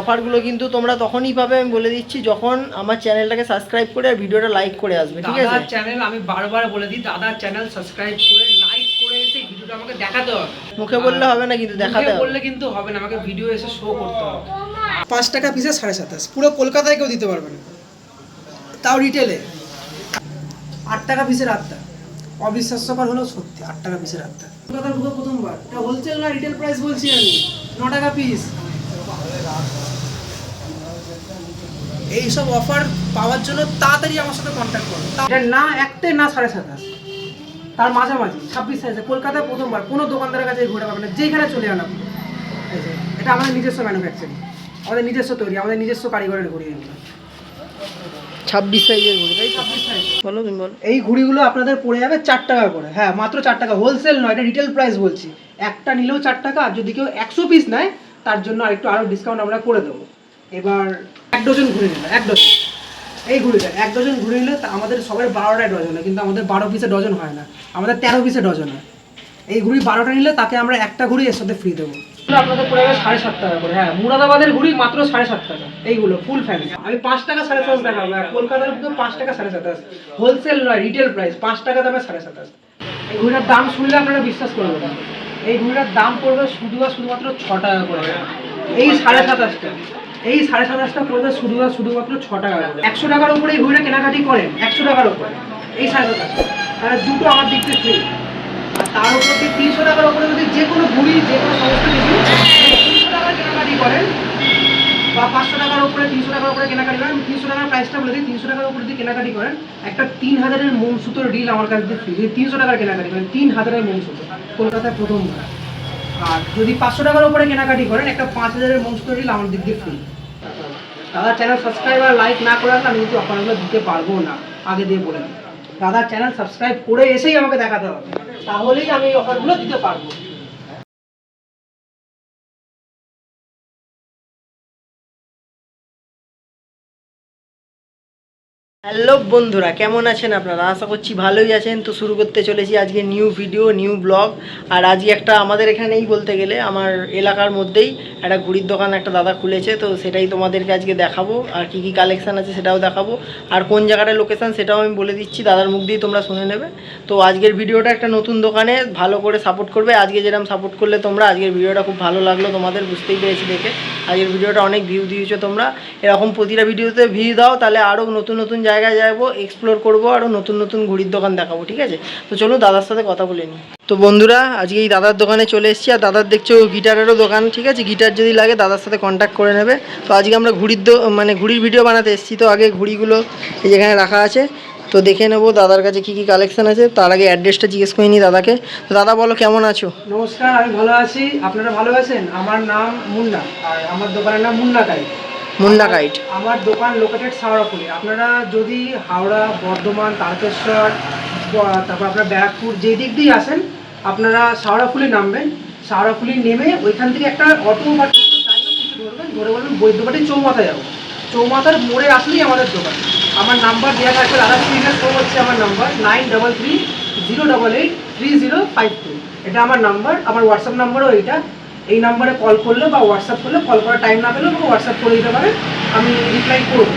অফারগুলো কিন্তু তোমরা তখনই পাবে আমি বলে দিচ্ছি যখন আমার চ্যানেলটাকে সাবস্ক্রাইব করে আর ভিডিওটা লাইক করে আসবে ঠিক আছে? চ্যানেল আমি বারবার বলে দিই দাদার চ্যানেল সাবস্ক্রাইব করে লাইক করে এসে ভিডিওটা আমাকে দেখাতে হবে। মুখে বললে হবে না কিন্তু দেখাতে হবে। বললে কিন্তু হবে না আমাকে ভিডিও এসে শো করতে হবে। পাঁচ টাকা পিসে সাড়ে সাতাশ পুরো কলকাতায় কেউ দিতে পারবে না। তাও রিটেলে আট টাকা পিসের আটটা অবিশ্বাস্যকর হলেও সত্যি আট টাকা পিসের আটটা। কলকাতার পুরো প্রথমবার এটা হোলসেল না রিটেল প্রাইস বলছি আমি? ন টাকা পিস এইসব অফার পাওয়ার জন্য তাড়াতাড়ি আমার সাথে কন্ট্যাক্ট করো। এটা না একটে না সাড়ে সাতাশ তার মাঝামাঝি ছাব্বিশ সাইজে কলকাতায় প্রথমবার কোনো দোকানদারের কাছে ঘুরে পাবে না। যেখানে চলে আনা। এটা আমাদের নিজস্ব ম্যানুফ্যাকচারিং আমাদের নিজস্ব তৈরি আমাদের নিজস্ব কারিগরের ঘুরি এগুলো। ছাব্বিশ সাইজের ঘড়ি তাই ছাব্বিশ সাইজ। বলো তুমি বলো। এই ঘুড়িগুলো আপনাদের পড়ে যাবে চার টাকা করে হ্যাঁ মাত্র চার টাকা। হোলসেল নয় এটা রিটেল প্রাইস বলছি। একটা নিলেও চার টাকা আর যদি কেউ একশো পিস নেয় তার জন্য আরেকটু আরও ডিসকাউন্ট আমরা করে দেবো। এবার এক ডজন ঘুড়ি নিল এক ডজন। এই ঘুড়িটা এক ডজন ঘুড়ি নিলে আমাদের সবাই বারোটায় ডজন হয় কিন্তু আমাদের বারো পিসে ডজন হয় না আমাদের তেরো পিসে ডজন হয়। এই ঘুড়ি বারোটা নিলে তাকে আমরা একটা ঘুড়ি এর সাথে ফ্রি দেবো। আপনাদের পড়ে যাবে সাড়ে সাত টাকা করে হ্যাঁ মুরাদাবাদের ঘুড়ি মাত্র সাড়ে সাত টাকা এইগুলো ফুল ফ্যান আমি পাঁচ টাকা সাড়ে সাতাশ দেখাবো হ্যাঁ, কলকাতার বুকে পাঁচ টাকা সাড়ে সাতাশ হোলসেল নয় রিটেল প্রাইস পাঁচ টাকা দামে সাড়ে সাতাশ এই ঘুড়িটার দাম শুনলে আপনারা বিশ্বাস করবেন না। এই ঘুড়িটার দাম পড়বে শুধু আর শুধুমাত্র ছ টাকা করে। এই সাড়ে সাতাশটা এই সাড়ে সাতাশটা পড়বে শুধু আর শুধুমাত্র ছ টাকা একশো টাকার উপরে এই ঘুড়িটা কেনাকাটি করেন, একশো টাকার উপরে। এই সাড়ে তাহলে দুটো আমার দিক থেকে ফ্রি আর তার উপর দিয়ে তিনশো টাকার উপরে যদি যে কোনো ঘুড়ি, যে কোনো সমস্ত কিছু তিনশো টাকার কেনাকাটি করেন, বা পাঁচশো টাকার উপরে, তিনশো টাকার উপরে কেনাকাটি করেন, তিনশো টাকার প্রাইসটা বলে দিই, তিনশো টাকার উপরে যদি কেনাকাটি করেন, একটা তিন হাজারের মোম সুতোর ডিল আমার কাছে ফ্রি যদি তিনশো টাকার কেনাকাটি করেন, তিন হাজারের মোম সুতো কলকাতায় প্রথম আর যদি পাঁচশো টাকার উপরে কেনাকাটি করেন, একটা পাঁচ হাজারের মোম সুতোর ডিল আমার দিক দিয়ে ফ্রি দাদার চ্যানেল সাবস্ক্রাইব আর লাইক না করে আমি কিন্তু অফারগুলো দিতে পারব না। আগে দিয়ে বলে দাদা চ্যানেল সাবস্ক্রাইব করে এসেই আমাকে দেখাতে হবে। তাহলেই আমি এই অফারগুলো দিতে পারব। হ্যালো বন্ধুরা, কেমন আছেন আপনারা? আশা করছি ভালোই আছেন। তো শুরু করতে চলেছি আজকে নিউ ভিডিও নিউ ব্লগ আর আজকে একটা আমাদের এখানেই বলতে গেলে আমার এলাকার মধ্যেই একটা ঘুড়ির দোকান একটা দাদা খুলেছে, তো সেটাই তোমাদেরকে আজকে দেখাবো। আর কি কি কালেকশান আছে সেটাও দেখাবো। আর কোন জায়গাটার লোকেশান সেটাও আমি বলে দিচ্ছি, দাদার মুখ দিয়ে তোমরা শুনে নেবে। তো আজকের ভিডিওটা একটা নতুন দোকানে, ভালো করে সাপোর্ট করবে। আজকে যেরকম সাপোর্ট করলে তোমরা, আজকের ভিডিওটা খুব ভালো লাগল তোমাদের, বুঝতেই পেরেছি দেখে। আজকের ভিডিওটা অনেক ভিউ দিয়েছ তোমরা। এরকম প্রতিটা ভিডিওতে ভিউ দাও, তাহলে আরও নতুন নতুন জায়গায় যাব এক্সপ্লোর করব আরও নতুন নতুন ঘুড়ির দোকান দেখাবো, ঠিক আছে? তো চলো দাদার সাথে কথা বলে নিই। তো বন্ধুরা, আজকে এই দাদার দোকানে চলে এসেছি, আর দাদার দেখছ গিটারেরও দোকান, ঠিক আছে? গিটার যদি লাগে, দাদার সাথে কন্ট্যাক্ট করে নেবে। তো আজকে আমরা ঘুড়ির মানে ঘুড়ির ভিডিও বানাতে এসেছি। তো আগে ঘুড়িগুলো যেখানে রাখা আছে, তো দেখে নেব দাদার কাছে কী কী কালেকশন আছে। তার আগে অ্যাড্রেসটা জিজ্ঞেস করে নিই দাদাকে। তো দাদা, বলো কেমন আছো? নমস্কার, আমি ভালো আছি। আপনারা ভালো আছেন? আমার নাম মুন্না, আর আমার দোকানের নাম মুন্না কাই মুন্না গাইড আমার দোকান লোকেটেড সাওড়াফুলি আপনারা যদি হাওড়া বর্ধমান তারকেশ্বর তারপর আপনার ব্যারাকপুর যেই দিক দিয়ে আসেন আপনারা সাওড়াফুলি নামবেন। সাওড়াফুলি নেমে ওইখান থেকে একটা অটো বা টোটো কিছু ধরবেন। ধরে বলবেন বৈদ্যবাটি চৌমাথা যাব। চৌমাথার মোড়ে আসলেই আমাদের দোকান। আমার নাম্বার দেওয়া থাকবে দাদা স্ক্রিনে শো হচ্ছে আমার number nine double three zero double eight three zero five two এটা আমার নাম্বার আমার হোয়াটসঅ্যাপ নাম্বারও এইটা। এই নাম্বারে কল করলে বা হোয়াটসঅ্যাপ করলে কল করার টাইম না পেলেও আমাকে হোয়াটসঅ্যাপ করে দিতে পারে আমি রিপ্লাই করব।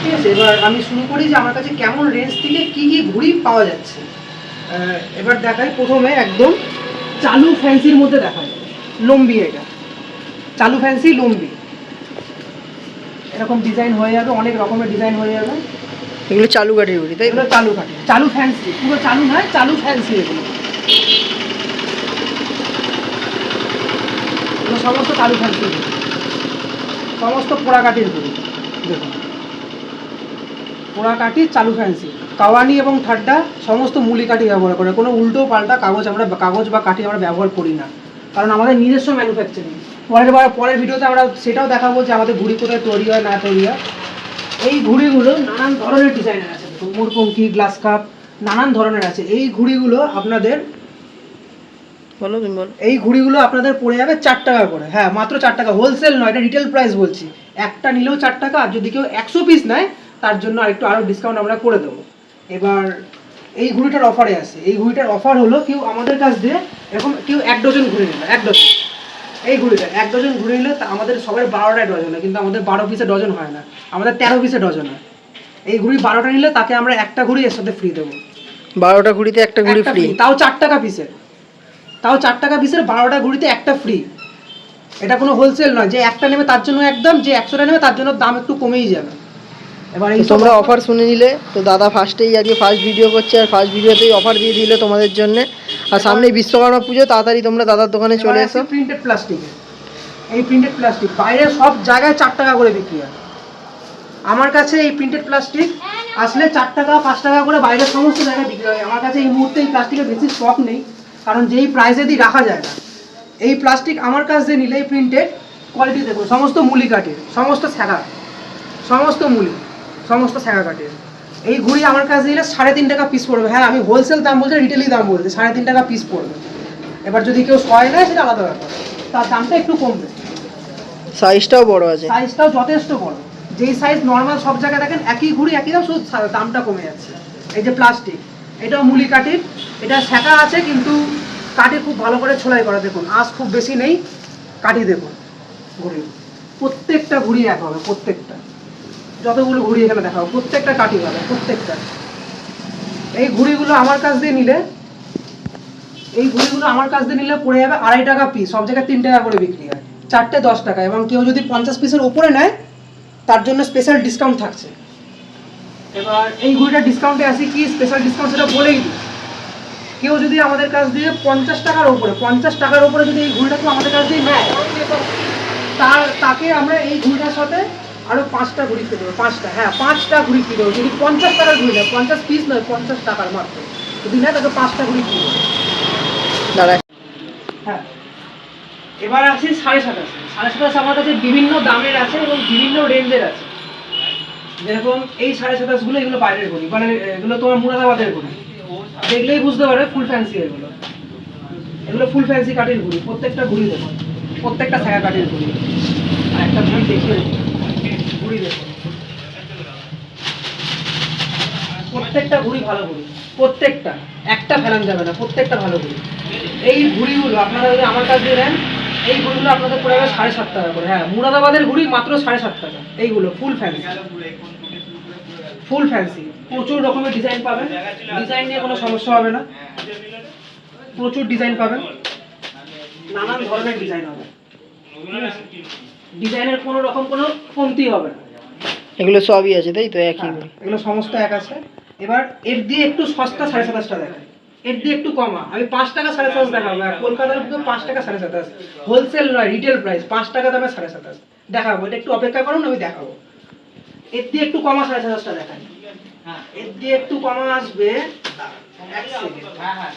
ঠিক আছে? এবার আমি শুরু করি যে আমার কাছে কেমন রেঞ্জ থেকে কি কি ঘুড়ি পাওয়া যাচ্ছে। এবার দেখাই প্রথমে একদম চালু ফ্যান্সির মধ্যে দেখায় লম্বি এটা। চালু ফ্যান্সি লম্বি। এরকম ডিজাইন হয়ে যাবে অনেক রকমের ডিজাইন হয়ে যাবে। এগুলো চালু গাড়ির ঘুড়ি তাই? এগুলো চালু কাটে চালু ফ্যান্সি পুরো চালু নয় চালু ফ্যান্সি এগুলো। সমস্ত চালু ফ্যান্সি। সমস্ত পোড়াকাটির ঘুড়ি দেখুন। পোড়াকাটি চালু ফ্যান্সি কাওয়ানি এবং ঠাড্ডা সমস্ত মুলি কাঠি ব্যবহার করে। কোনো উল্টো পাল্টা কাগজ আমরা কাগজ বা কাঠি আমরা ব্যবহার করি না। কারণ আমাদের নিজস্ব ম্যানুফ্যাকচারিং পরের বার, পরের ভিডিওতে আমরা সেটাও দেখাবো যে আমাদের ঘুড়ি কোথায় তৈরি হয়, না তৈরি হয়। এই ঘুড়িগুলো নানান ধরনের ডিজাইনের আছে। মোরপঙ্কি গ্লাস কাপ নানান ধরনের আছে। এই ঘুড়িগুলো আপনাদের বলো তুমি বলো। এই ঘুড়িগুলো আপনাদের পড়ে যাবে চার টাকা করে। হ্যাঁ মাত্র চার টাকা। হোলসেল নয় এটা রিটেল প্রাইস বলছি। একটা নিলেও চার টাকা আর যদি কেউ একশো পিস নেয় তার জন্য আরেকটু আরও ডিসকাউন্ট আমরা করে দেবো। এবার এই ঘুড়িটার অফারে আছে। এই ঘুড়িটার অফার হলো কেউ আমাদের কাছ দিয়ে এরকম কেউ এক ডজন ঘুড়ি নিল এক ডজন এই ঘুড়িটা এক ডজন ঘুড়ি নিলে তা আমাদের সবাই বারোটায় ডজন হয় কিন্তু আমাদের বারো পিসে ডজন হয় না। আমাদের তেরো পিসে ডজন হয়। এই ঘুড়ি বারোটা নিলে তাকে আমরা একটা ঘুড়ি এর সাথে ফ্রি দেবো। বারোটা ঘুড়িতে একটা ঘুড়ি ফ্রি তাও চার টাকা পিসের তাও চার টাকা পিসের বারোটা ঘুড়িতে একটা ফ্রি এটা কোনো হোলসেল নয় যে একটা নেবে তার জন্য একদম যে একশোটা নেবে তার জন্য দাম একটু কমেই যাবে। এবার এই তোমরা অফার শুনে নিলে তো দাদা ফার্স্টেই আজকে ফার্স্ট ভিডিও করছে আর ফার্স্ট ভিডিওতেই অফার দিয়ে দিলে তোমাদের জন্য। আর সামনে বিশ্বকর্মা পুজো তাড়াতাড়ি তোমরা দাদার দোকানে চলে এসো। প্রিন্টেড প্লাস্টিকের এই প্রিন্টেড প্লাস্টিক বাইরে সব জায়গায় চার টাকা করে বিক্রি হয়। আমার কাছে এই প্রিন্টেড প্লাস্টিক আসলে চার টাকা পাঁচ টাকা করে বাইরের সমস্ত জায়গায় বিক্রি হয়। আমার কাছে এই মুহূর্তে এই প্লাস্টিকের বেশি স্টক নেই। কারণ যেই প্রাইসে দিই রাখা যায় না এই প্লাস্টিক আমার কাছ দিয়ে নিলে এই প্রিন্টেড কোয়ালিটি দেখুন সমস্ত মুলি কাঠের সমস্ত ছ্যাঁকা সমস্ত মুলি সমস্ত ছ্যাঁকা কাঠের। এই ঘুড়ি আমার কাছে নিলে সাড়ে তিন টাকা পিস পড়বে। হ্যাঁ আমি হোলসেল দাম বলছি রিটেলি দাম বলছি সাড়ে তিন টাকা পিস পড়বে। এবার যদি কেউ ছয় নেয় সেটা আলাদা ব্যাপার। তার দামটা একটু কমবে। সাইজটাও বড় আছে। সাইজটাও যথেষ্ট বড়। যেই সাইজ নর্মাল সব জায়গায় দেখেন একই ঘুড়ি একই দাম শুধু দামটা কমে যাচ্ছে। এই যে প্লাস্টিক এটাও মুলি কাঠির, এটা শেখা আছে কিন্তু কাঠি খুব ভালো করে ছোলাই করা, দেখুন, আঁশ খুব বেশি নেই, কাঠি দেখুন, ঘুড়ি, প্রত্যেকটা ঘুড়ি এক হবে, প্রত্যেকটা, যতগুলো ঘুড়ি এখানে দেখা হবে প্রত্যেকটা কাঠি হবে, প্রত্যেকটা। এই ঘুড়িগুলো আমার কাছ দিয়ে নিলে, এই ঘুড়িগুলো আমার কাছ দিয়ে নিলে পড়ে যাবে আড়াই টাকা পিস সব জায়গায় তিন টাকা করে বিক্রি হয়, চারটে দশ টাকা, এবং কেউ যদি পঞ্চাশ পিসের উপরে নেয়, তার জন্য স্পেশাল ডিসকাউন্ট থাকছে। এবার এই ঘুড়িটা ডিসকাউন্টে আসি কি? স্পেশাল ডিসকাউন্ট সেটা বলেই দিই কেউ যদি আমাদের কাছ দিয়ে পঞ্চাশ টাকার ওপরে পঞ্চাশ টাকার ওপরে যদি এই ঘুড়িটা কেউ আমাদের কাছ দিয়ে নেয় তার তাকে আমরা এই ঘুড়িটার সাথে আরও পাঁচটা ঘুড়ি ফ্রি দেবো পাঁচটা হ্যাঁ পাঁচটা ঘুড়ি ফ্রি দেবো। যদি পঞ্চাশ টাকার ঘুড়ি নেয় পঞ্চাশ পিস নয় পঞ্চাশ টাকার মাত্র। যদি নেয় তাকে পাঁচটা ঘুড়ি ফ্রি দেবো। দাঁড়া। হ্যাঁ। এবার আছে সাড়ে সাতাশে। সাড়ে সাতাশ আমার কাছে বিভিন্ন দামের আছে এবং বিভিন্ন রেঞ্জের আছে। যেরকম এই সাড়ে সাতাশগুলো এগুলো বাইরের করি মানে এগুলো তোমার মুরাদাবাদের করি দেখলেই বুঝতে পারবে ফুল ফ্যান্সি এগুলো। এগুলো ফুল ফ্যান্সি কাঠের ঘুড়ি প্রত্যেকটা ঘুড়ি দেখো, প্রত্যেকটা ছায়া কাঠের ঘুড়ি আর একটা দেখিয়ে দেবো। ঘুড়ি দেখো। প্রত্যেকটা ঘুড়ি ভালো ঘুড়ি, প্রত্যেকটা, একটা ফেলান যাবে না, প্রত্যেকটা ভালো ঘুড়ি। এই ঘুড়িগুলো আপনারা যদি আমার কাছে নেন এই ঘুড়িগুলো আপনাদের পড়ে যাবে সাড়ে সাত টাকা করে হ্যাঁ মুরাদাবাদের ঘুড়ি মাত্র সাড়ে সাত টাকা এইগুলো ফুল ফ্যান্সি ফুল ফ্যান্সি প্রচুর রকমের ডিজাইন পাবেন ডিজাইন নিয়ে কোনো সমস্যা হবে না। প্রচুর ডিজাইন পাবেন নানান ধরনের ডিজাইন হবে। ডিজাইনের কোনো রকম কোনো কমতি হবে না। এগুলো সবই আছে তাই তো একই হ্যাঁ, এগুলো সমস্ত এক আছে। এবার এর দিয়ে একটু সস্তা সাড়ে সাতাশটা দেখায় এর দিয়ে একটু কমা। আমি পাঁচ টাকা সাড়ে সাতাশ দেখাবো। আর কলকাতার মধ্যে পাঁচ টাকা সাড়ে সাতাশ হোলসেল নয় রিটেল প্রাইস পাঁচ টাকা দামে সাড়ে সাতাশ দেখাবো এটা একটু অপেক্ষা করুন আমি দেখাবো। এর দিয়ে একটু কমা সাড়ে সাতাশটা দেখাই। হ্যাঁ। এর দিয়ে একটু কমা আসবে এক সেকেন্ড হ্যাঁ হ্যাঁ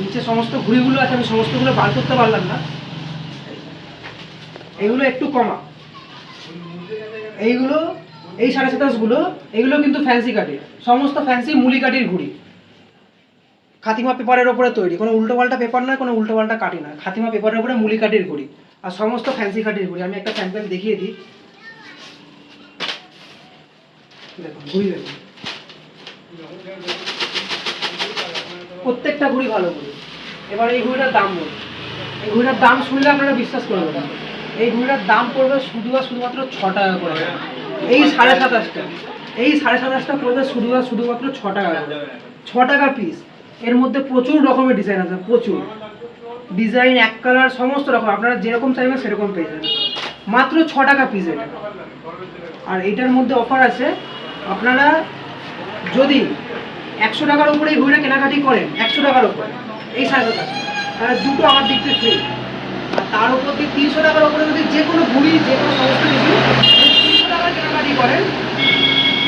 নিচে সমস্ত ঘুড়িগুলো আছে, আমি সমস্তগুলো বার করতে পারলাম না। এগুলো একটু কমা। এইগুলো, এই সাড়ে সাতাশগুলো, এগুলো কিন্তু ফ্যান্সি কাঠের সমস্ত ফ্যান্সি মুলি কাঠির ঘুড়ি। খাতিমা পেপারের ওপরে তৈরি। কোনো উল্টো পাল্টা পেপার নয়, কোনো উল্টো পাল্টা কাঠি নয়। খাতিমা পেপারের ওপরে মুলি কাঠির ঘুড়ি। আর সমস্ত ফ্যান্সি কাঠির ঘুড়ি। আমি একটা স্যাম্পেল দেখিয়ে দিই। দেখুন, ঘুড়ি দেখুন। প্রত্যেকটা ঘুড়ি ভালো ঘুড়ি। এবার এই ঘুড়িটার দাম বলুন। এই ঘুড়িটার দাম শুনলে আপনারা বিশ্বাস করবেন না। এই ঘুড়িটার দাম পড়বে শুধু আর শুধুমাত্র ছ টাকা করে। এই সাড়ে সাতাশটা, এই সাড়ে সাতাশটা পড়বে শুধু আর শুধুমাত্র ছ টাকা করে। ছ টাকা পিস এর মধ্যে প্রচুর রকমের ডিজাইন আছে, প্রচুর। ডিজাইন এক কালার সমস্ত রকম। আপনারা যেরকম চাইবেন সেরকম পেয়ে যাবেন। মাত্র ছ টাকা পিস এটা। আর এটার মধ্যে অফার আছে, আপনারা যদি একশো টাকার উপরে এই ঘড়িটা কেনাকাটি করেন, একশো টাকার উপরে। এই সাড়ে সাতাশ তাহলে দুটো আমার দিক থেকে ফ্রি আর তার উপর দিয়ে তিনশো টাকার উপরে যদি যে কোনো ঘুড়ি যে কোনো সমস্ত কিছু তিনশো টাকার কেনাকাটি করেন,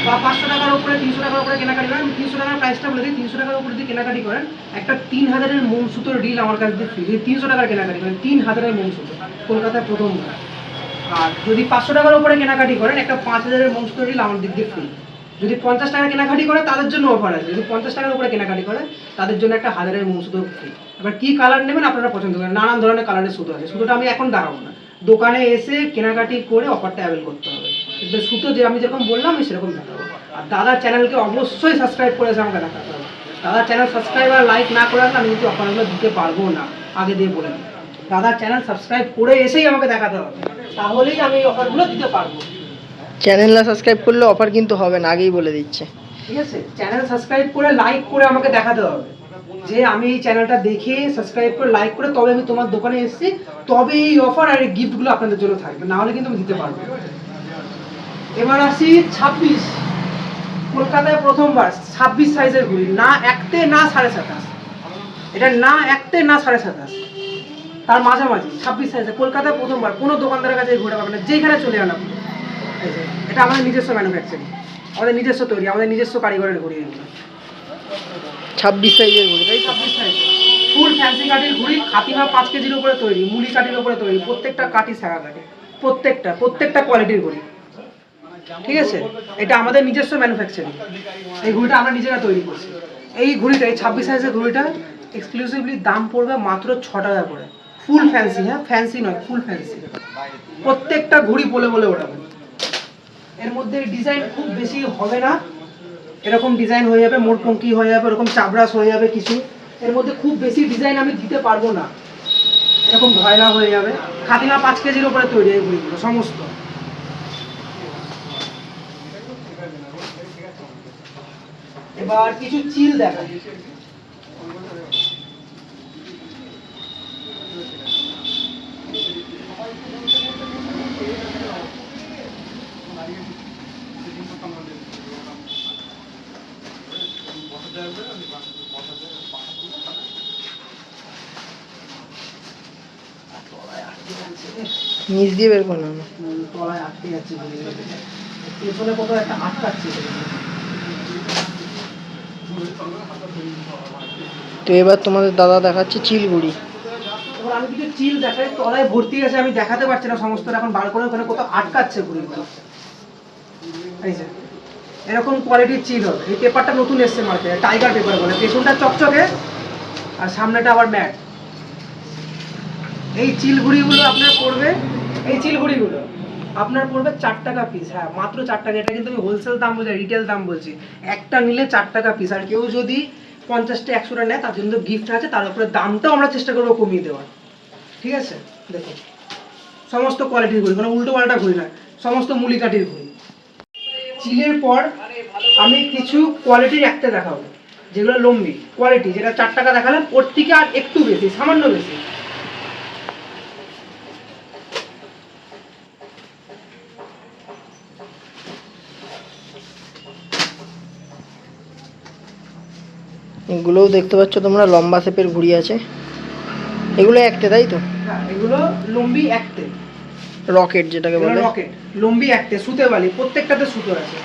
বা পাঁচশো টাকার উপরে, তিনশো টাকার উপরে কেনাকাটি করেন, তিনশো টাকার প্রাইসটা বলে দিই, তিনশো টাকার উপরে যদি কেনাকাটি করেন, একটা তিন হাজারের মোম সুতোর ডিল আমার কাছে দিয়ে ফ্রি তিনশো টাকার কেনাকাটি করেন, তিন হাজারের মোম সুতো কলকাতায় প্রথম আর যদি পাঁচশো টাকার উপরে কেনাকাটি করেন, একটা পাঁচ হাজারের মোম সুতোর ডিল আমার দিক দিয়ে ফ্রি যদি পঞ্চাশ টাকা কেনাকাটি করে, তাদের জন্য অফার আছে। যদি পঞ্চাশ টাকার উপরে কেনাকাটি করে, তাদের জন্য একটা হাজারের মোম সুতো ফ্রি এবার কী কালার নেবেন আপনারা পছন্দ করেন। নানান ধরনের কালারের সুতো আছে। সুতোটা আমি এখন দেখাবো না। দোকানে এসে কেনাকাটি করে অফারটা অ্যাভেল করতে হবে। সুতো যে আমি যেরকম বললাম, আমি সেরকম দেখাবো। আর দাদার চ্যানেলকে অবশ্যই সাবস্ক্রাইব করেছে আমাকে দেখাতে হবে। দাদার চ্যানেল সাবস্ক্রাইব আর লাইক না করে আমি কিন্তু অফারগুলো দিতে পারব না। আগে দিয়ে বলে দাদার চ্যানেল সাবস্ক্রাইব করে এসেই আমাকে দেখাতে হবে। তাহলেই আমি অফারগুলো দিতে পারব। চ্যানেল না সাবস্ক্রাইব করলে অফার কিন্তু হবে না, আগেই বলে দিচ্ছে। ঠিক আছে, চ্যানেল সাবস্ক্রাইব করে লাইক করে আমাকে দেখাতে হবে। যে আমি এই চ্যানেলটা দেখে সাবস্ক্রাইব করে লাইক করে, তবে আমি তোমার দোকানে এসেছি, তবে এই অফার আর এই গিফটগুলো আপনাদের জন্য থাকবে, না হলে কিন্তু আমি দিতে পারব এবার আসি ছাব্বিশ। কলকাতায় প্রথমবার, ছাব্বিশ সাইজের ঘুড়ি, না একতে, না সাড়ে সাতাশ। এটা না একতে, না সাড়ে সাতাশ। তার মাঝামাঝি, ছাব্বিশ সাইজে কলকাতায় প্রথমবার, কোনো দোকানদারের কাছে ঘুরে পাবেন না যেখানে চলে যান আপনি এটা আমাদের নিজস্ব ম্যানুফ্যাকচারিং আমাদের নিজস্ব তৈরি আমাদের নিজস্ব কারিগরের ঘুড়ি এগুলো। ছাব্বিশ সাইজের ঘড়ি তাই ছাব্বিশ সাইজ। ফুল ফ্যান্সি কাঠির ঘুড়ি খাতিমা পাঁচ কেজির উপরে তৈরি মুলি কাঠির উপরে তৈরি প্রত্যেকটা কাঠি সাগা কাঠি। প্রত্যেকটা প্রত্যেকটা কোয়ালিটির ঘুড়ি। ঠিক আছে? এটা আমাদের নিজস্ব ম্যানুফ্যাকচারিং এই ঘুড়িটা আমরা নিজেরা তৈরি করছি। এই ঘুড়িটা এই ছাব্বিশ সাইজের ঘুড়িটা এক্সক্লুসিভলি দাম পড়বে মাত্র ছ টাকা করে। ফুল ফ্যান্সি হ্যাঁ? ফ্যান্সি নয় ফুল ফ্যান্সি প্রত্যেকটা ঘুড়ি বলে বলে ওঠাবে। এর মধ্যে ডিজাইন খুব বেশি হবে না। এরকম ডিজাইন হয়ে যাবে, মোট মোড়পঙ্কি হয়ে যাবে এরকম চাবরাস হয়ে যাবে কিছু। এর মধ্যে খুব বেশি ডিজাইন আমি দিতে পারব না। এরকম ভয়লা হয়ে যাবে। খাতিমা পাঁচ কেজির উপরে তৈরি এই সমস্ত। এবার কিছু চিল দেখা নিচ দিয়ে বের করো না। হুম, তলায় আটকে যাচ্ছে পেছনে কোথাও একটা আটকাচ্ছে তো এবার তোমাদের দাদা দেখাচ্ছে চিলগুড়ি। আমি কিছু চিল দেখাই তলায় ভর্তি আছে আমি দেখাতে পারছি না সমস্ত এখন বার করে ওখানে কোথাও আটকাচ্ছে ঘুড়িগুলো এই যে, এরকম কোয়ালিটির চিল হবে এই পেপারটা নতুন এসছে মার্কেটে টাইগার পেপার বলে। পেছনটা চকচকে, আর সামনেটা আবার ম্যাট এই চিল ঘুড়িগুলো আপনার পড়বে, এই চিল ঘুড়িগুলো আপনার পড়বে চার টাকা পিস হ্যাঁ মাত্র চার টাকা। এটা কিন্তু আমি হোলসেল দাম বলছি রিটেল দাম বলছি। একটা নিলে চার টাকা পিস আর কেউ যদি পঞ্চাশটা, একশোটা নেয়, তার জন্য গিফট আছে, তার উপরে দামটাও আমরা চেষ্টা করব কমিয়ে দেওয়ার। ঠিক আছে? দেখুন। সমস্ত কোয়ালিটির ঘুড়ি, কোনো উল্টো পাল্টা ঘুড়ি নয়। সমস্ত মুলিকাটির ঘুড়ি। চিলের পর আমি কিছু কোয়ালিটির একটা দেখাবো যেগুলো লম্বি কোয়ালিটি যেটা চার টাকা দেখালাম ওর থেকে আর একটু বেশি সামান্য বেশি। এগুলোও দেখতে পাচ্ছ তোমরা লম্বা শেপের ঘুড়ি আছে। এগুলো একতে তাই তো? হ্যাঁ এগুলো লম্বি একতে রকেট যেটাকে বলে। রকেট লম্বি একতে সুতে বালি, প্রত্যেকটাতে সুতো আছে।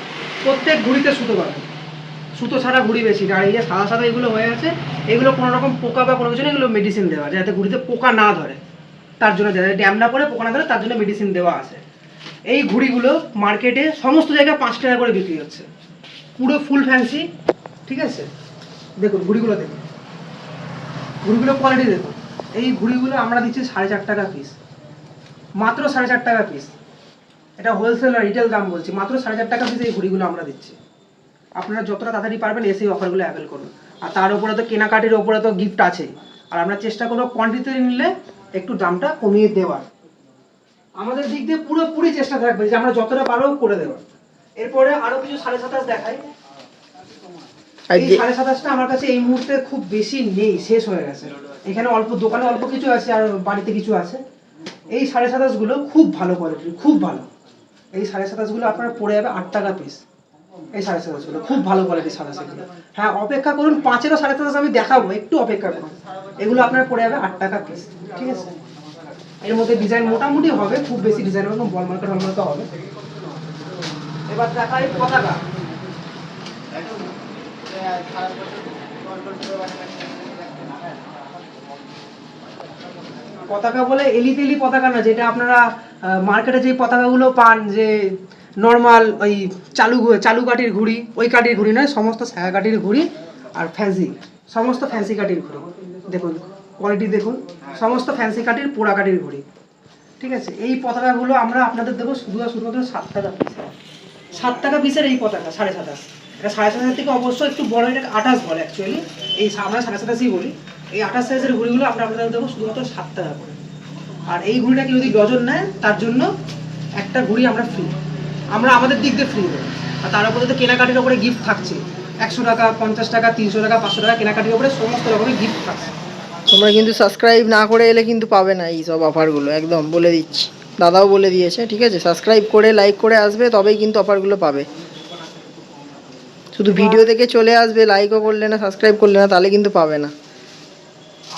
প্রত্যেক ঘুড়িতে সুতো পাবে। সুতো ছাড়া ঘুড়ি বেশি আর এই যে সাদা সাদা এগুলো হয়ে আছে, এগুলো কোনো রকম পোকা বা কোনো কিছু নেই, এগুলো মেডিসিন দেওয়া। যাতে ঘুড়িতে পোকা না ধরে। তার জন্য যাতে ড্যাম না পড়ে, পোকা না ধরে, তার জন্য মেডিসিন দেওয়া আছে। এই ঘুড়িগুলো মার্কেটে সমস্ত জায়গায় পাঁচ টাকা করে বিক্রি হচ্ছে। পুরো ফুল ফ্যান্সি ঠিক আছে? দেখুন, ঘুড়িগুলো দেখুন। ঘুড়িগুলো কোয়ালিটি দেখুন। এই ঘুড়িগুলো আমরা দিচ্ছি সাড়ে চার টাকা পিস মাত্র সাড়ে চার টাকা পিস এটা হোলসেল আর রিটেল দাম বলছি। মাত্র সাড়ে চার টাকা পিস এই ঘুড়িগুলো আমরা দিচ্ছি। আপনারা যতটা তাড়াতাড়ি পারবেন এসে এই অফারগুলো অ্যাভেল করুন। আর তার উপরে তো কেনাকাটির ওপরে তো গিফট আছেই আর আমরা চেষ্টা করব কোয়ান্টিটি নিলে একটু দামটা কমিয়ে দেওয়ার। আমাদের দিক দিয়ে পুরোপুরি চেষ্টা থাকবে যে আমরা যতটা পারব করে দেওয়ার। এরপরে আরও কিছু সাড়ে সাতাশ দেখাই। এই সাড়ে সাতাশটা আমার কাছে এই মুহূর্তে খুব বেশি নেই শেষ হয়ে গেছে। এখানে অল্প দোকানে অল্প কিছু আছে আর বাড়িতে কিছু আছে। এই সাড়ে সাতাশগুলো খুব ভালো কোয়ালিটির খুব ভালো। এই সাড়ে সাতাশগুলো আপনার পড়ে যাবে আট টাকা পিস এই সাড়ে সাতাশগুলো, খুব ভালো কোয়ালিটির সাড়ে সাতাশগুলো। হ্যাঁ অপেক্ষা করুন, পাঁচেরও সাড়ে সাতাশ আমি দেখাবো, একটু অপেক্ষা করুন। এগুলো আপনার পড়ে যাবে আট টাকা পিস ঠিক আছে? এর মধ্যে ডিজাইন মোটামুটি হবে, খুব বেশি ডিজাইন হবে বল মার্কেট হল মার্কেট হবে। এবার দেখাই পতাকা। পতাকা বলে এলি তেলি পতাকা না, যেটা আপনারা মার্কেটে যে পতাকাগুলো পান, যে নর্মাল ওই চালু চালু কাঠির ঘুড়ি, ওই কাঠির ঘুড়ি নয়, সমস্ত ছায়া কাঠির ঘুড়ি আর ফ্যান্সি সমস্ত ফ্যান্সি কাঠির ঘুড়ি। দেখুন কোয়ালিটি দেখুন, সমস্ত ফ্যান্সি কাঠির পোড়া কাটির ঘড়ি। ঠিক আছে? এই পতাকাগুলো আমরা আপনাদের দেবো শুধু শুধুমাত্র সাত টাকা পিস সাত টাকা পিসের এই পতাকা, সাড়ে সাতাশ এটা সাড়ে সাতাশ থেকে অবশ্যই একটু বড়, এটা আঠাশ বলে অ্যাকচুয়ালি এই আমরা সাড়ে সাতাশই বলি। এই আঠাশ সাইজের ঘুড়িগুলো আমরা আপনাদের দেবো শুধুমাত্র সাত টাকা করে। আর এই ঘড়িটা কেউ যদি ডজন নেয় তার জন্য একটা ঘড়ি আমরা ফ্রি আমরা আমাদের দিক দিয়ে ফ্রি দেবো আর তার উপরে তো কেনাকাটির উপরে গিফট থাকছে। একশো টাকা পঞ্চাশ টাকা তিনশো টাকা পাঁচশো টাকা কেনাকাটির উপরে সমস্ত রকমের গিফট থাকছে। তোমরা কিন্তু সাবস্ক্রাইব না করে এলে কিন্তু পাবে না এই সব অফারগুলো একদম বলে দিচ্ছি। দাদাও বলে দিয়েছে ঠিক আছে? সাবস্ক্রাইব করে লাইক করে আসবে তবেই কিন্তু অফারগুলো পাবে। শুধু ভিডিও দেখে চলে আসবে লাইকও করলে না সাবস্ক্রাইব করলে না তাহলে কিন্তু পাবে না।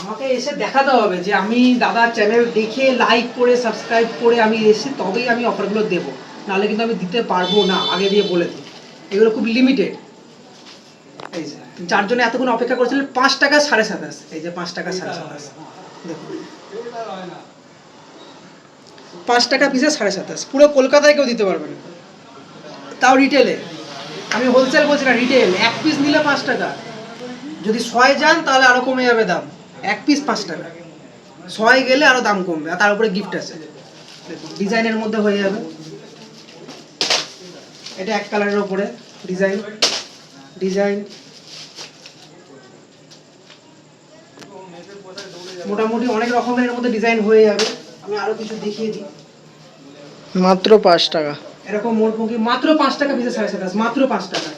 আমাকে এসে দেখাতে হবে যে আমি দাদার চ্যানেল দেখে লাইক করে সাবস্ক্রাইব করে আমি এসে তবেই আমি অফারগুলো দেবো। নাহলে কিন্তু আমি দিতে পারব না, আগে দিয়ে বলে দিই। এগুলো খুব লিমিটেড এই যে, যার জন্য এতক্ষণ অপেক্ষা করেছিলেন, পাঁচ টাকা সাড়ে সাতাশ। এই যে পাঁচ টাকা সাড়ে সাতাশ। দেখুন। পাঁচ টাকা পিসে সাড়ে সাতাশ। পুরো কলকাতায় কেউ দিতে পারবে না। তাও রিটেলে আমি হোলসেল বলছি না রিটেল এক পিস নিলে পাঁচ টাকা। যদি ছয় যান, তাহলে আরও কমে যাবে দাম। এক পিস পাঁচ টাকা। ছয় গেলে আরও দাম কমবে আর তার উপরে গিফট আছে। দেখুন ডিজাইনের মধ্যে হয়ে যাবে। এটা এক কালারের উপরে ডিজাইন ডিজাইন মোটামুটি অনেক রকমের এর মধ্যে ডিজাইন হয়ে যাবে। আমি আরও কিছু দেখিয়ে দিই। মাত্র পাঁচ টাকা। এরকম মোটমুখি মাত্র পাঁচ টাকা পিসে সাড়ে সাতাশ মাত্র পাঁচ টাকা।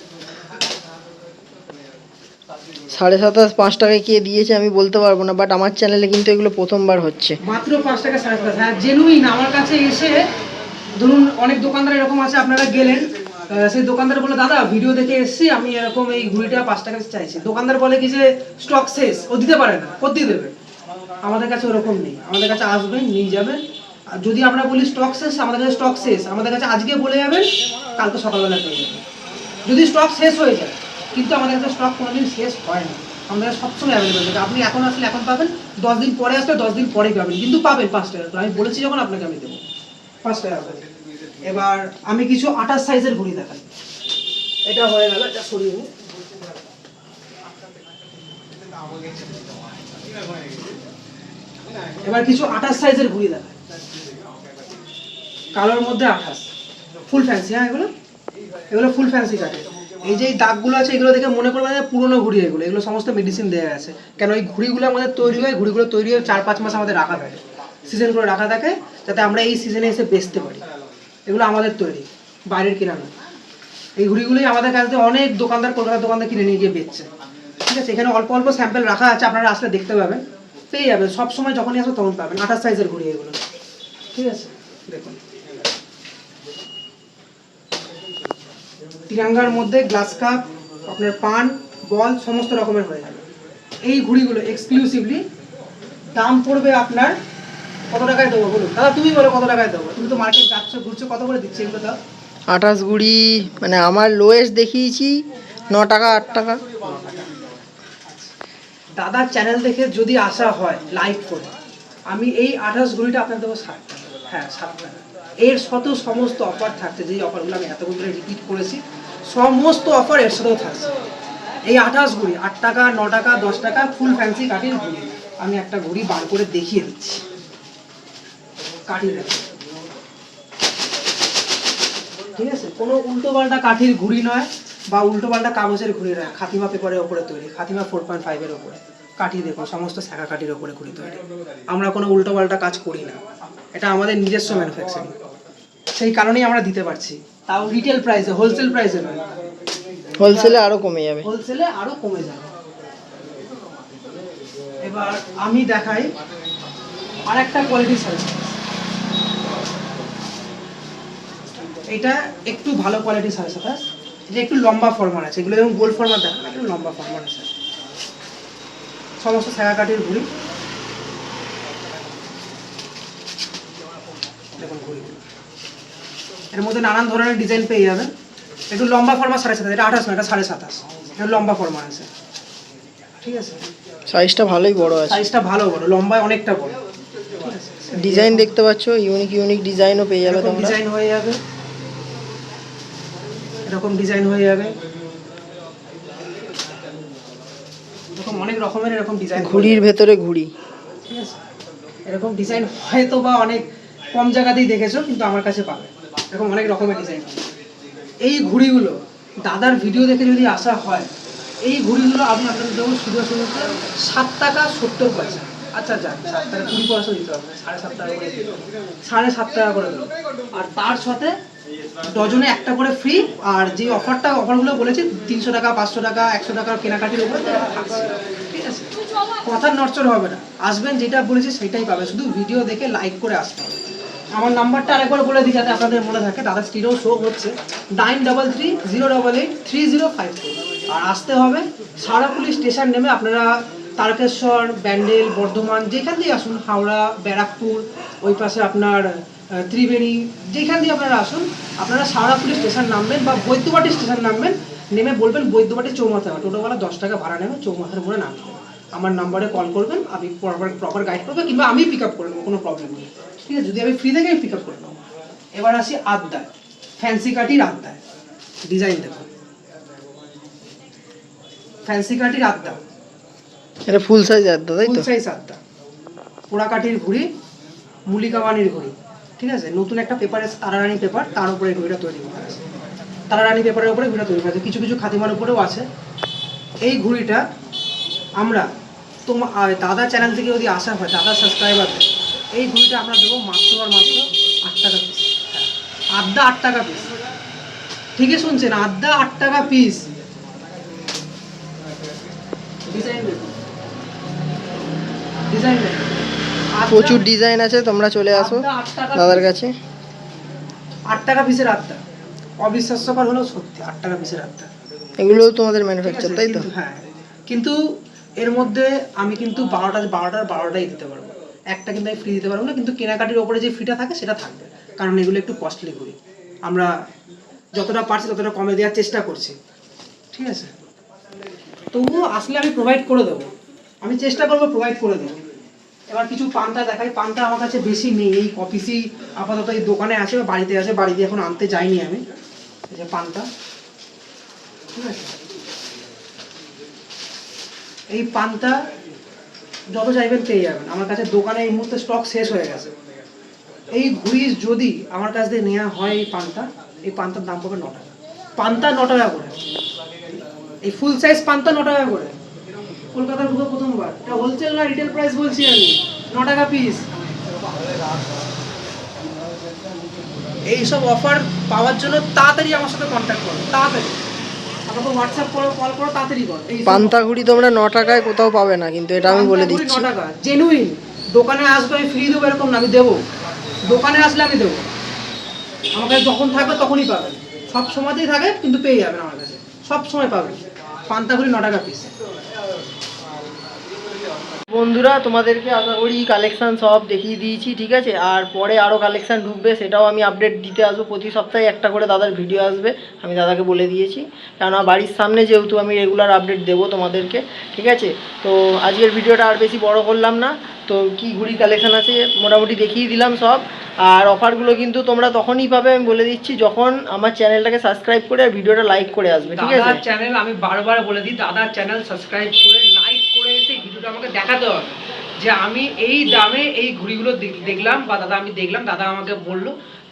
সাড়ে সাতাশ পাঁচ টাকায় কে দিয়েছে আমি বলতে পারব না বাট আমার চ্যানেলে কিন্তু এগুলো প্রথমবার হচ্ছে। মাত্র পাঁচ টাকা, সাড়ে সাতাশ হ্যাঁ জেনুইন আমার কাছে এসে, ধরুন, অনেক দোকানদার এরকম আছে, আপনারা গেলেন সেই দোকানদার বলে, দাদা ভিডিও দেখে এসেছি, আমি এরকম এই ঘুড়িটা পাঁচ টাকা চাইছি। দোকানদার বলে কি যে স্টক শেষ, ও দিতে পারে না ও দিয়ে দেবে। আমাদের কাছে ওরকম নেই। আমাদের কাছে আসবেন, নিয়ে যাবেন। আর যদি আমরা বলি স্টক শেষ, আমাদের কাছে স্টক শেষ। আমাদের কাছে আজকে বলে যাবেন, কালকে সকালবেলা পেয়ে যাবেন যদি স্টক শেষ হয়ে যায় কিন্তু আমাদের কাছে স্টক কোনোদিন শেষ হয় না। আমাদের সবসময় অ্যাভেলেবেল থাকে। আপনি এখন আসলে এখন পাবেন, দশ দিন পরে আসলে দশ দিন পরেই পাবেন। কিন্তু পাবেন পাঁচ টাকা আমি বলেছি যখন, আপনাকে আমি দেবো। পাঁচ টাকা এবার আমি কিছু আঠাশ সাইজের ঘড়ি দেখাই। এটা হয়ে গেল, এটা সরিয়ে। এবার কিছু আঠাশ সাইজের ঘড়ি দেখাই। কালোর মধ্যে আঠাশ। ফুল ফ্যান্সি হ্যাঁ এগুলো? এগুলো ফুল ফ্যান্সি কাটে এই যে এই দাগগুলো আছে, এগুলো দেখে মনে করবে যে পুরোনো ঘুড়ি এগুলো। এগুলো সমস্ত মেডিসিন দেওয়া আছে। কেন এই ঘুড়িগুলো আমাদের তৈরি হয়? ঘুড়িগুলো তৈরি হয়ে চার পাঁচ মাস আমাদের রাখা থাকে। সিজন করে রাখা থাকে, যাতে আমরা এই সিজনে এসে বেচতে পারি। এগুলো আমাদের তৈরি বাইরের কেনা নয়। এই ঘুড়িগুলোই আমাদের কাছ থেকে অনেক দোকানদার কলকাতার দোকানদার কিনে নিয়ে গিয়ে বেচছে। ঠিক আছে, এখানে অল্প অল্প স্যাম্পেল রাখা আছে, আপনারা আসলে দেখতে পাবেন। পেয়ে যাবেন। সব সময় যখনই আসবে তখন পাবেন। আঠাশ সাইজের ঘুড়ি এগুলো। ঠিক আছে? দেখুন। তিরাঙ্গার মধ্যে গ্লাস কাপ আপনার পান বল সমস্ত রকমের হয়ে যাবে। এই ঘুড়িগুলো এক্সক্লুসিভলি দাম পড়বে আপনার কত টাকায় দেবো বলুন? দাদা তুমি বলো কত টাকায় দেবো? তুমি তো মার্কেট যাচ্ছ ঘুরছো কত করে দিচ্ছে এগুলো দাও? আঠাশ গুড়ি মানে আমার লোয়েস্ট দেখিয়েছি ন টাকা আট টাকা। দাদার চ্যানেল দেখে যদি আসা হয় লাইক করে আমি এই আঠাশ ঘড়িটা আপনার দেবো ষাট টাকা। হ্যাঁ ষাট টাকা। এর সাথেও সমস্ত অফার থাকছে, যেই অফারগুলো আমি এতক্ষণ ধরে রিপিট করেছি, সমস্ত অফার এর সাথেও থাকছে। এই আঠাশ ঘড়ি, আট টাকা, ন টাকা, দশ টাকা ফুল ফ্যান্সি কাঠির ঘড়ি। আমি একটা ঘড়ি বার করে দেখিয়ে দিচ্ছি। দেখো। ঠিক আছে? কোনো উল্টো পাল্টা কাঠির ঘুড়ি নয়, বা উল্টো পাল্টা কাগজের ঘুড়ি নয়, খাতিমা পেপারের ওপরে তৈরি, খাতিমা ফোর পয়েন্ট ফাইভের ওপরে। কাঠি দেখো সমস্ত শাখা কাঠির ওপরে ঘুড়ি তৈরি। আমরা কোনো উল্টো পাল্টা কাজ করি না। এটা আমাদের নিজস্ব ম্যানুফ্যাকচারিং সেই কারণেই আমরা দিতে পারছি। তাও রিটেল প্রাইসে হোলসেল প্রাইসে নয়। হোলসেলে আরও কমে যাবে। হোলসেলে আরও কমে যাবে। এবার আমি দেখাই আরেকটা কোয়ালিটি সার্ভিস এটা একটু ভালো কোয়ালিটি সার্ভিস এটা একটু লম্বা ফরমার আছে। এগুলো যেমন গোল ফরমার দেখা না একটু লম্বা ফরমার আছে। সমস্ত কাঠির ঘুড়ি দেখুন ঘুড়িগুলো এর মধ্যে নানান ধরনের ডিজাইন পেয়ে যাবেন। একটু লম্বা ফর্মা সাড়ে সাতাশ এটা আঠাশ না এটা সাড়ে সাতাশ। এটা লম্বা ফর্মা আছে। ঠিক আছে? সাইজটা ভালোই বড় আছে। সাইজটা ভালো বড় লম্বায় অনেকটা বড়। ডিজাইন দেখতে পাচ্ছ ইউনিক ইউনিক ডিজাইনও পেয়ে যাবে তোমরা। ডিজাইন হয়ে যাবে। এরকম ডিজাইন হয়ে যাবে। অনেক রকমের এরকম ডিজাইন ঘুড়ির ভেতরে ঘুড়ি। ঠিক আছে? এরকম ডিজাইন হয়তো বা অনেক কম জায়গাতেই দেখেছ কিন্তু আমার কাছে পাবে। এরকম অনেক রকমের ডিজাইন এই ঘুড়িগুলো দাদার ভিডিও দেখে যদি আসা হয় এই ঘুড়িগুলো আমি আপনাদের দেবো শুধু সুবিধা সাত টাকা সত্তর পয়সা। আচ্ছা দিতে হবে। সাড়ে সাড়ে করে আর তার সাথে ডজনে একটা করে ফ্রি আর যে অফারটা অফারগুলো বলেছি, তিনশো টাকা, পাঁচশো টাকা, একশো কেনাকাটির ঠিক আছে? নড়চড় হবে না। আসবেন, যেটা বলেছি সেটাই পাবে। শুধু ভিডিও দেখে লাইক করে হবে। আমার নাম্বারটা আরেকবার বলে দিই, যাতে আপনাদের মনে থাকে। দাদা স্ক্রিনেও শো হচ্ছে। Nine double three zero double eight three zero five আর আসতে হবে, সারাপুলি স্টেশন নেমে আপনারা তারকেশ্বর, ব্যান্ডেল, বর্ধমান, যেখান দিয়ে আসুন, হাওড়া, ব্যারাকপুর, ওই পাশে আপনার ত্রিবেণী, যেখান দিয়ে আপনারা আসুন, আপনারা সারাপুলি স্টেশন নামবেন বা বৈদ্যবাটি স্টেশন নামবেন, নেমে বলবেন বৈদ্যবাটি চৌমাথা টোটোওয়ালা দশ টাকা ভাড়া নেবে, চৌমাথার মোড়ে নামতে হবে। আমার নাম্বারে কল করবেন, আমি প্রপার প্রপার গাইড করব, কিংবা আমি পিক আপ করে নেব, কোনো প্রবলেম নেই। ঠিক আছে, যদি আমি ফ্রি থেকে, আমি পিক আপ করে নেব। এবার আসি আড্ডায়। ফ্যান্সি কাটির আড্ডায়। ডিজাইন দেখুন। ফ্যান্সি কাটির আড্ডা। এটা ফুল সাইজ আড্ডা তাই ফুল সাইজ আড্ডা পোড়া কাঠির ঘুড়ি মুলিকাবানির ঘুড়ি ঠিক আছে? নতুন একটা পেপার তারারানি পেপার তার উপরে এই ঘুড়িটা তৈরি করা আছে। তারারানি পেপারের উপরে ঘুড়িটা তৈরি করা আছে। কিছু কিছু খাতিমার উপরেও আছে। এই ঘুড়িটা আমরা তোমার দাদা চ্যানেল থেকে যদি আসা হয় দাদা সাবস্ক্রাইবার এই ঘুড়িটা আমরা দেবো মাত্র আর মাত্র আট টাকা পিস আড্ডা আট টাকা পিস ঠিকই শুনছেন? আড্ডা আট টাকা পিস ডিজাইন দেখুন। প্রচুর ডিজাইন আছে তোমরা চলে আসো দাদার কাছে। আট টাকা পিসের আড্ডা অবিশ্বাস্যকর হলেও সত্যি আট টাকা পিসের আড্ডা এগুলো তোমাদের ম্যানুফ্যাকচার তাই তো? হ্যাঁ কিন্তু এর মধ্যে আমি কিন্তু বারোটা বারোটার বারোটাই দিতে পারব। একটা কিন্তু আমি ফ্রি দিতে পারব না কিন্তু কেনাকাটির ওপরে যে ফিটা থাকে সেটা থাকবে। কারণ এগুলো একটু কস্টলি করি আমরা যতটা পারছি ততটা কমে দেওয়ার চেষ্টা করছি। ঠিক আছে? তবুও আসলে আমি প্রোভাইড করে দেবো। আমি চেষ্টা করব প্রোভাইড করে দেবো। এবার কিছু পান্তা দেখাই। পান্তা আমার কাছে বেশি নেই। এই কপিসই আপাতত এই দোকানে আছে বা বাড়িতে আছে। বাড়িতে এখন আনতে যাইনি আমি। এই যে পান্তা। ঠিক আছে? এই পান্তা যত চাইবেন পেয়ে যাবেন। আমার কাছে দোকানে এই মুহূর্তে স্টক শেষ হয়ে গেছে। এই ঘুড়ি যদি আমার কাছ দিয়ে নেওয়া হয় এই পান্তা, এই পান্তার দাম পড়বে ন টাকা পান্তা ন টাকা করে। এই ফুল সাইজ পান্তা ন টাকা করে। কলকাতার বুকে প্রথমবার। এটা হোলসেল না রিটেল প্রাইস বলছি আমি? ন টাকা পিস এইসব অফার পাওয়ার জন্য তাড়াতাড়ি আমার সাথে কন্ট্যাক্ট করো তাড়াতাড়ি। আমাকে হোয়াটসঅ্যাপ করো কল করো তাড়াতাড়ি করো। এই তোমরা ন টাকায় কোথাও পাবে না কিন্তু এটা আমি বলে দিচ্ছি। জেনুইন দোকানে আসবে আমি ফ্রি দেবো এরকম না আমি দেবো। দোকানে আসলে আমি দেবো। আমার কাছে যখন থাকবে তখনই পাবেন সব সময়তেই থাকে কিন্তু পেয়ে যাবেন আমার কাছে। সব সময় পাবেন পান্তাগুড়ি ন টাকা পিস বন্ধুরা, তোমাদেরকে আশা করি কালেকশান সব দেখিয়ে দিয়েছি, ঠিক আছে? আর পরে আরও কালেকশান ঢুকবে, সেটাও আমি আপডেট দিতে আসব। প্রতি সপ্তাহে একটা করে দাদার ভিডিও আসবে, আমি দাদাকে বলে দিয়েছি। কেননা বাড়ির সামনে যেহেতু আমি রেগুলার আপডেট দেবো তোমাদেরকে, ঠিক আছে? তো আজকের ভিডিওটা আর বেশি বড় করলাম না। তো কি ঘুড়ি কালেকশান আছে, মোটামুটি দেখিয়ে দিলাম সব। আর অফারগুলো কিন্তু তোমরা তখনই পাবে, আমি বলে দিচ্ছি, যখন আমার চ্যানেলটাকে সাবস্ক্রাইব করে আর ভিডিওটা লাইক করে আসবে, ঠিক আছে? চ্যানেল আমি বারবার বলে দিই, দাদার চ্যানেল সাবস্ক্রাইব করে করে এসে ভিডিওটা আমাকে দেখাতে হবে যে আমি এই দামে এই ঘুড়িগুলো দেখলাম বা দাদা আমি দেখলাম দাদা আমাকে বলল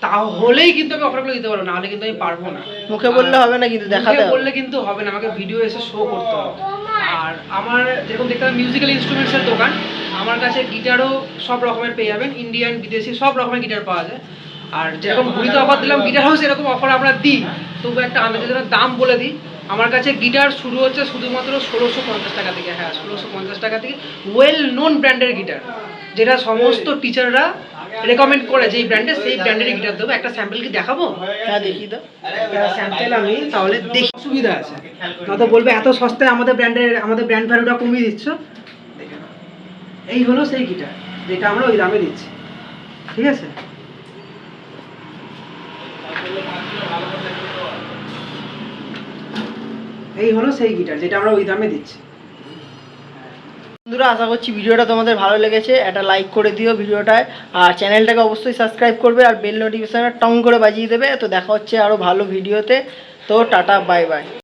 তাহলেই কিন্তু আমি অফারগুলো দিতে পারব নাহলে কিন্তু আমি পারব না। মুখে বললে হবে না কিন্তু দেখাতে বললে কিন্তু হবে না আমাকে ভিডিও এসে শো করতে হবে। আর আমার যেরকম দেখতে মিউজিক্যাল ইনস্ট্রুমেন্টসের দোকান আমার কাছে গিটারও সব রকমের পেয়ে যাবেন ইন্ডিয়ান বিদেশি সব রকমের গিটার পাওয়া যায়। আর যেরকম ঘুড়িতে অফার দিলাম গিটারও সেরকম অফার আমরা দিই। তবু একটা আন্দাজের দাম বলে দিই। আমার কাছে গিটার শুরু হচ্ছে শুধুমাত্র ষোলোশো পঞ্চাশ টাকা থেকে হ্যাঁ ষোলোশো পঞ্চাশ টাকা থেকে ওয়েল নোন ব্র্যান্ডের গিটার যেটা সমস্ত টিচাররা রেকমেন্ড করে যে এই ব্র্যান্ডের সেই ব্র্যান্ডের গিটার দেবো। একটা স্যাম্পল কি দেখাবো? হ্যাঁ দেখি তো স্যাম্পেল আমি তাহলে দেখি। সুবিধা আছে। নয়তো বলবে এত সস্তায় আমাদের ব্র্যান্ডের আমাদের ব্র্যান্ড ভ্যালুটা কমিয়ে দিচ্ছ? এই হলো সেই গিটার যেটা আমরা ওই দামে দিচ্ছি। ঠিক আছে? এই হলো সেই গিটার, যেটা আমরা ওই দামে দিচ্ছি। বন্ধুরা, আশা করছি ভিডিওটা তোমাদের ভালো লেগেছে। একটা লাইক করে দিও ভিডিওটায়। আর চ্যানেলটাকে অবশ্যই সাবস্ক্রাইব করবে আর বেল নোটিফিকেশানটা টং করে বাজিয়ে দেবে। তো দেখা হচ্ছে আরও ভালো ভিডিওতে। তো টাটা বাই বাই